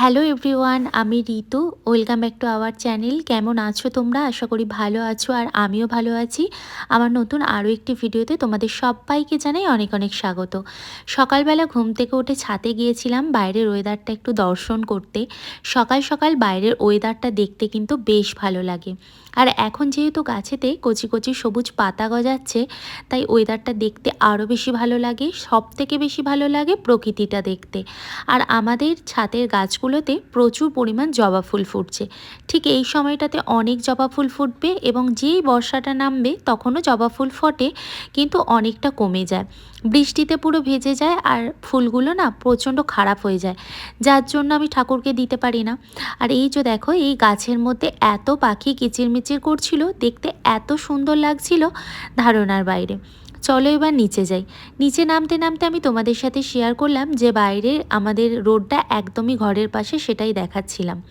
Hello everyone, আমি Ritu welcome back to our channel. কেমন আছো তোমরা? আশা করি ভালো আছো আর আমিও ভালো আছি। আমার নতুন আরও একটি ভিডিওতে তোমাদের সবাইকে জানাই অনেক অনেক স্বাগত। সকালবেলা ঘুম থেকে উঠে ছাতে গিয়েছিলাম, বাইরের ওয়েদারটা একটু দর্শন করতে। সকাল সকাল বাইরের ওয়েদারটা দেখতে কিন্তু বেশ ভালো লাগে। আর এখন যেহেতু গাছেতে কচি কচি সবুজ পাতা গজাচ্ছে, তাই ওয়েদারটা দেখতে আরও বেশি ভালো লাগে সব থেকে বেশি ভালো লাগে প্রকৃতিটা দেখতে। আর আমাদের ছাতের গাছগুলোতে প্রচুর পরিমাণ জবা ফুল ফুটছে। ঠিক এই সময়টাতে অনেক জবা ফুল ফুটবে এবং যেই বর্ষাটা নামবে তখনও জবা ফুল ফোটে, কিন্তু অনেকটা কমে যায়। বৃষ্টিতে পুরো ভেজে যায় আর ফুলগুলো না প্রচণ্ড খারাপ হয়ে যায়। যার জন্য আমি ঠাকুরকে দিতে পারি না। আর এই যে দেখো, এই গাছের মধ্যে এত পাখি কিচিরমিচির করছিল, দেখতে এত সুন্দর লাগছিল ধারণার বাইরে। চলো এবার নিচে যাই। নিচে নামতে নামতে আমি তোমাদের সাথে শেয়ার করলাম যে বাইরে আমাদের রোডটা একদমই ঘরের পাশে সেটাই দেখাচ্ছিলাম।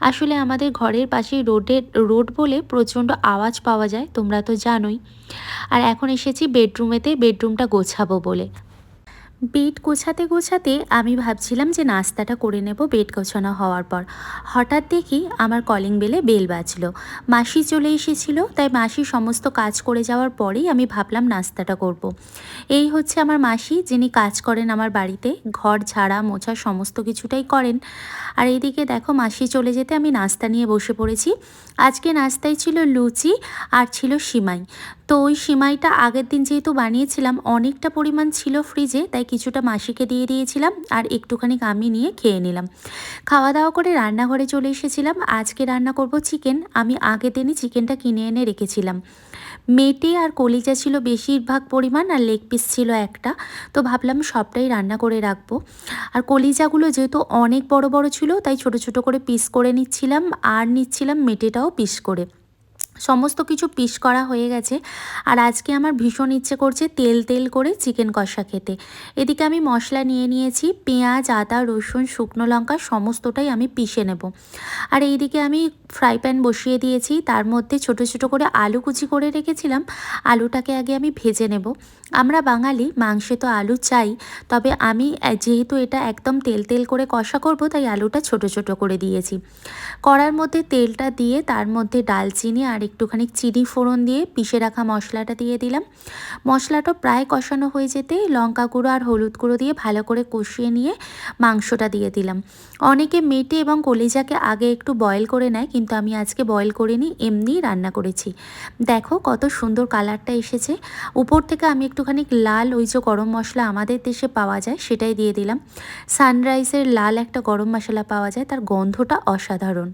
আসলে আমাদের ঘরের পাশে রোডের রোড বলে প্রচণ্ড আওয়াজ পাওয়া যায়, তোমরা তো জানোই। আর এখন এসেছি বেডরুমেতে বেডরুমটা গোছাবো বলে। বেড গোছাতে গোছাতে আমি ভাবছিলাম যে নাস্তাটা করে নেব বেড গোছানো হওয়ার পর। হঠাৎ দেখি আমার কলিং বেলে বেল বাজলো। মাসি চলে এসেছিল, তাই মাসি সমস্ত কাজ করে যাওয়ার পরেই আমি ভাবলাম নাস্তাটা করব। এই হচ্ছে আমার মাসি, যিনি কাজ করেন আমার বাড়িতে, ঘর ঝাড়া মোছা সমস্ত কিছুটাই করেন। আর এইদিকে দেখো মাসি চলে যেতে আমি নাস্তা নিয়ে বসে পড়েছি। আজকে নাস্তায় ছিল লুচি আর ছিল সিমাই। তো ওই সিমাইটা আগের দিন যেহেতু বানিয়েছিলাম, অনেকটা পরিমাণ ছিল ফ্রিজে তাই কিছুটা মাসিকে দিয়ে দিয়েছিলাম আর একটুখানি আমি নিয়ে খেয়ে নিলাম। খাওয়া দাওয়া করে রান্নাঘরে চলে এসেছিলাম। আজকে রান্না করব চিকেন। আমি আগের দিনই চিকেনটা কিনে এনে রেখেছিলাম। মেটে আর কলিজা ছিল বেশিরভাগ পরিমাণ আর লেগ পিস ছিল একটা। তো ভাবলাম সবটাই রান্না করে রাখব। আর কলিজাগুলো যেহেতু অনেক বড় বড় ছিল, তাই ছোট ছোট করে পিস করে নিচ্ছিলাম। আর নিচ্ছিলাম মেটেটাও পিস করে। সমস্ত কিছু পিস করা হয়ে গেছে। আর আজকে আমার ভীষণ ইচ্ছে করছে তেল তেল করে চিকেন কষা খেতে। এদিকে আমি মশলা নিয়ে নিয়েছি, পেঁয়াজ, আদা, রসুন, শুকনো লঙ্কা, সমস্তটাই আমি পিষে নেব। আর এইদিকে আমি ফ্রাই প্যান বসিয়ে দিয়েছি, তার মধ্যে ছোট ছোট করে আলু কুচি করে রেখেছিলাম। আলুটাকে আগে আমি ভেজে নেব। আমরা বাঙালি, মাংসে তো আলু চাই, তবে আমি যেহেতু এটা একদম তেল তেল করে কষা করব, তাই আলুটা ছোট ছোট করে দিয়েছি। কড়ার মধ্যে তেলটা দিয়ে তার মধ্যে ডালচিনি আর একটুখানি চিনি ফোড়ন দিয়ে পিষে রাখা মশলাটা দিয়ে দিলাম। মশলাটা প্রায় কষানো হয়ে যেতে লঙ্কা গুঁড়ো আর হলুদ গুঁড়ো দিয়ে ভালো করে কষিয়ে নিয়ে মাংসটা দিয়ে দিলাম। অনেকে মেটে এবং কলিজাকে আগে একটু বয়েল করে নেয়, কিন্তু আমি আজকে বয়েল করিনি, এমনিই রান্না করেছি। দেখো কত সুন্দর কালারটা এসেছে। উপর থেকে আমি একটুখানি লাল ওই যে গরম মশলা আমাদের দেশে পাওয়া যায়, সেটাই দিয়ে দিলাম। সানরাইজের লাল একটা গরম মশলা পাওয়া যায়, তার গন্ধটা অসাধারণ।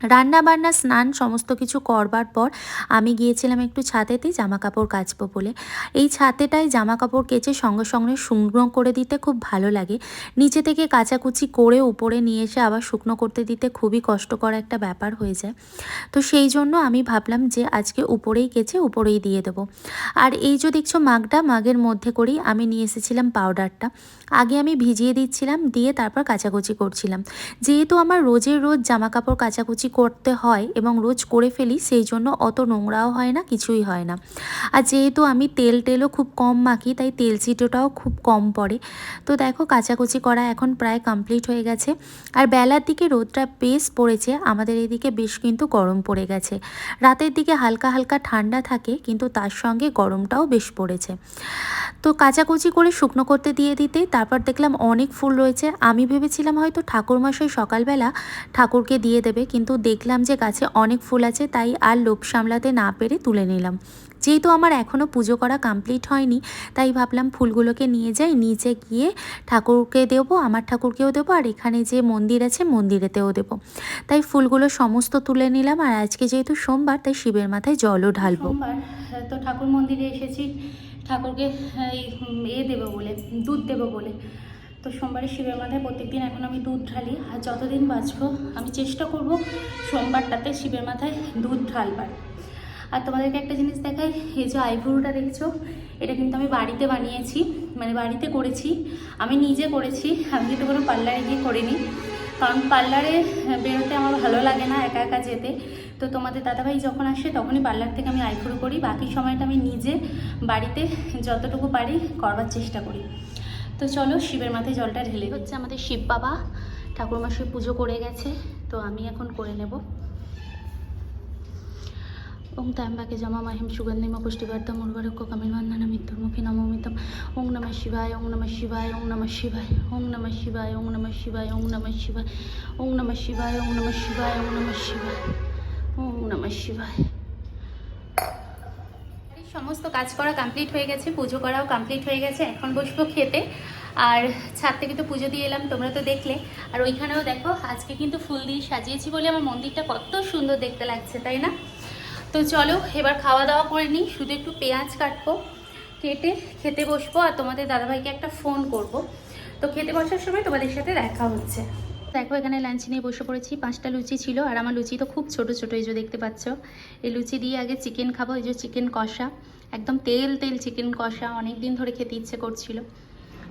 রান্না বান্না স্নান সমস্ত কিছু করবার পর আমি গিয়েছিলাম একটু ছাতেতে জামা কাপড় কাচবো বলে। এই ছাতেটায় জামা কাপড় কেচে সঙ্গে সঙ্গে শুকনো করে দিতে খুব ভালো লাগে। নিচে থেকে কাচাকুচি করে উপরে নিয়ে এসে আবার শুকনো করতে দিতে খুবই কষ্টকর একটা ব্যাপার হয়ে যায়। তো সেই জন্য আমি ভাবলাম যে আজকে উপরেই কেচে উপরেই দিয়ে দেবো। আর এই যে দেখছ মাগটা, মাগের মধ্যে করেই আমি নিয়ে এসেছিলাম পাউডারটা। আগে আমি ভিজিয়ে দিচ্ছিলাম, দিয়ে তারপর কাচাকুচি করছিলাম। যেহেতু আমার রোজের রোজ জামা কাপড় কাচাকুচি করতে হয় এবং রোজ করে ফেলি, সেই জন্য অত নোংরাও হয় না, কিছুই হয় না। আর যেহেতু আমি তেল টেলও খুব কম মাখি, তাই তেল চিটোটাও খুব কম পড়ে। তো দেখো, কাচাকুচি করা এখন প্রায় কমপ্লিট হয়ে গেছে। আর বেলার দিকে রোদটা বেশ পড়েছে, আমাদের এদিকে বেশ কিন্তু গরম পড়ে গেছে। রাতের দিকে হালকা হালকা ঠান্ডা থাকে, কিন্তু তার সঙ্গে গরমটাও বেশ পড়েছে। তো কাচাকুচি করে শুকনো করতে দিয়ে দিতে, তারপর দেখলাম অনেক ফুল রয়েছে। আমি ভেবেছিলাম হয়তো ঠাকুরমশাই সকালবেলা ঠাকুরকে দিয়ে দেবে, কিন্তু দেখলাম যে গাছে অনেক ফুল আছে, তাই আর লোভ সামলাতে না পেরে তুলে নিলাম। যেহেতু আমার এখনও পুজো করা কমপ্লিট হয়নি, তাই ভাবলাম ফুলগুলোকে নিয়ে যাই, নিচে গিয়ে ঠাকুরকে দেবো, আমার ঠাকুরকেও দেবো, আর এখানে যে মন্দির আছে মন্দিরেতেও দেবো। তাই ফুলগুলো সমস্ত তুলে নিলাম, আর আজকে যেহেতু সোমবার, তাই শিবের মাথায় জলও ঢালবো। তো ঠাকুর মন্দিরে এসেছি, ঠাকুরকে এ দেবো বলে, দুধ দেবো বলে। তো সোমবারে শিবের মাথায় প্রত্যেকদিন এখন আমি দুধ ঢালি। আর যতদিন বাঁচবো, আমি চেষ্টা করব সোমবারটাতে শিবের মাথায় দুধ ঢালবার। আর তোমাদেরকে একটা জিনিস দেখাই, এই যে আইভুরুটা দেখছ? এটা কিন্তু আমি বাড়িতে বানিয়েছি মানে বাড়িতে করেছি। আমি নিজে করেছি, আমি কিন্তু কোনো পার্লারে গিয়ে করিনি। কারণ পার্লারে বেরোতে আমার ভালো লাগে না একা একা যেতে। তো তোমাদের দাদাভাই যখন আসে, তখনই পার্লার থেকে আমি আইফুরো করি। বাকি সময়টা আমি নিজে বাড়িতে যতটুকু পারি করবার চেষ্টা করি। তো চলো শিবের মাথায় জলটা ঢেলে হচ্ছে আমাদের শিব বাবা ঠাকুরমশাই পুজো করে গেছে তো আমি এখন করে নেব ওং ত্র্যম্বাকে জমা মাহিম সুগন্ধিম পুষ্টিবর্ধম উর্বরক্ষ কামিলবন্ধন মৃত্যুর্মুখী নমোমিতম ওং নমঃ শিবায় ওং নমঃ শিবায় ওং নমঃ শিবায় ওং নমঃ শিবায় ওং নমঃ শিবায় ওং নমঃ শিবায় ওং নমঃ শিবায় ওং নমঃ শিবায় ওং নমঃ শিবায় ওং নমঃ শিবায় সমস্ত কাজ করা কমপ্লিট হয়ে গেছে, পুজো করাও কমপ্লিট হয়ে গেছে, এখন বসবো খেতে। আর ছাদ থেকে তো পুজো দিয়ে এলাম, তোমরা তো দেখলে। আর ওইখানেও দেখো, আজকে কিন্তু ফুল দিয়ে সাজিয়েছি বলে আমার মন্দিরটা কত সুন্দর দেখতে লাগছে, তাই না? তো চলো, এবার খাওয়া দাওয়া করে নিই, শুধু একটু পেঁয়াজ কাটবো, কেটে খেতে বসবো, আর তোমাদের দাদাভাইকে একটা ফোন করব। তো খেতে বসার সময় তোমাদের সাথে দেখা হচ্ছে। দেখো, এখানে লাঞ্চ নিয়ে বসে পড়েছি। পাঁচটা লুচি ছিল, আর আমার লুচি তো খুব ছোট ছোট এই যে দেখতে পাচ্ছ। এই লুচি দিয়ে আগে চিকেন খাব, এই যে চিকেন কষা। একদম তেল তেল চিকেন কষা অনেক দিন ধরে খেতে ইচ্ছে করছিল।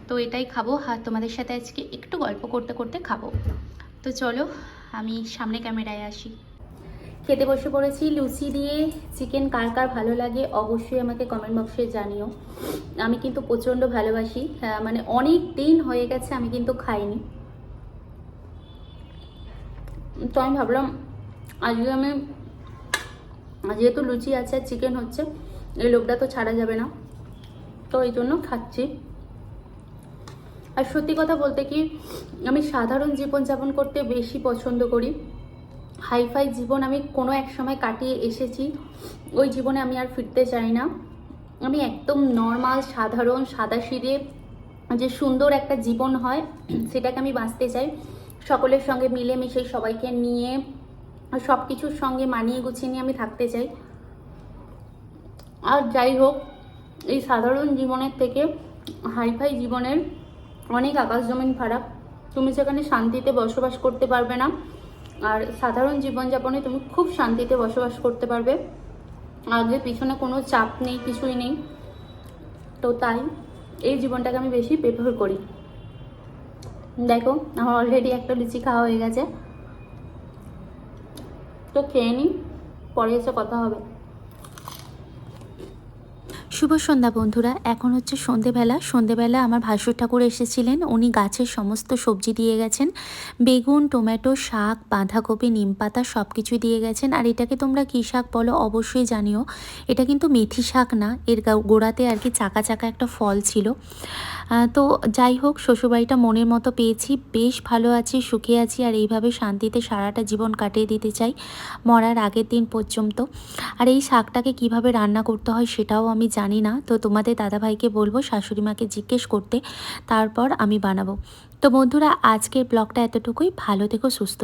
তো এটাই খাব, আর তোমাদের সাথে আজকে একটু গল্প করতে করতে খাব। তো চলো, আমি সামনে ক্যামেরায় আসি। খেতে বসে পড়েছি, লুচি দিয়ে চিকেন কার কার ভালো লাগে অবশ্যই আমাকে কমেন্ট বক্সে জানিও। আমি কিন্তু প্রচণ্ড ভালোবাসি মানে অনেক দিন হয়ে গেছে আমি কিন্তু খাইনি। তো আমি ভাবলাম, আজকে আমি, যেহেতু লুচি আছে আর চিকেন হচ্ছে, এই লোকটা তো ছাড়া যাবে না। তো এই জন্য খাচ্ছি। আর সত্যি কথা বলতে কি, আমি সাধারণ জীবনযাপন করতে বেশি পছন্দ করি। হাইফাই জীবন আমি কোনো এক সময় কাটিয়ে এসেছি, ওই জীবনে আমি আর ফিরতে চাই না। আমি একদম নর্মাল সাধারণ সাদাসিধে যে সুন্দর একটা জীবন হয়, সেটাকে আমি বাঁচতে চাই। সকলের সঙ্গে মিলেমিশে সবাইকে নিয়ে সব কিছুর সঙ্গে মানিয়ে গুছিয়ে নিয়ে আমি থাকতে চাই। আর যাই হোক, এই সাধারণ জীবনের থেকে হাইফাই জীবনের অনেক আকাশ জমিন ফারাক। তুমি সেখানে শান্তিতে বসবাস করতে পারবে না। আর সাধারণ জীবনযাপনে তুমি খুব শান্তিতে বসবাস করতে পারবে। আগে পিছনে কোনো চাপ নেই, কিছুই নেই। তো তাই এই জীবনটাকে আমি বেশি প্রেফার করি। দেখো, আমার অলরেডি একটা লুচি খাওয়া হয়ে গেছে। তো খেয়ে নিই পরে এসে কথা হবে। শুভ সন্ধ্যা বন্ধুরা, এখন হচ্ছে সন্ধেবেলা। সন্ধেবেলা আমার ভাসুর ঠাকুর এসেছিলেন। উনি গাছের সমস্ত সবজি দিয়ে গেছেন। বেগুন, টমেটো, শাক, বাঁধাকপি, নিম পাতা সব কিছুই দিয়ে গেছেন। আর এটাকে তোমরা কী শাক বলো অবশ্যই জানিও। এটা কিন্তু মেথি শাক না। এর গোড়াতে আর কি চাকা চাকা একটা ফল ছিল। তো যাই হোক, শ্বশুরবাড়িটা মনের মতো পেয়েছি। বেশ ভালো আছি, সুখে আছি আর এইভাবে শান্তিতে সারাটা জীবন কাটিয়ে দিতে চাই মরার আগের দিন পর্যন্ত। আর এই শাকটাকে কীভাবে রান্না করতে হয় সেটাও আমি জানি না। তো তোমাদের দাদাভাইকে বলব শাশুড়ি মাকে জিজ্ঞেস করতে। তারপর আমি বানাবো। তো বন্ধুরা, আজকের ব্লগটা এতটুকুই। ভালো থেকো, সুস্থ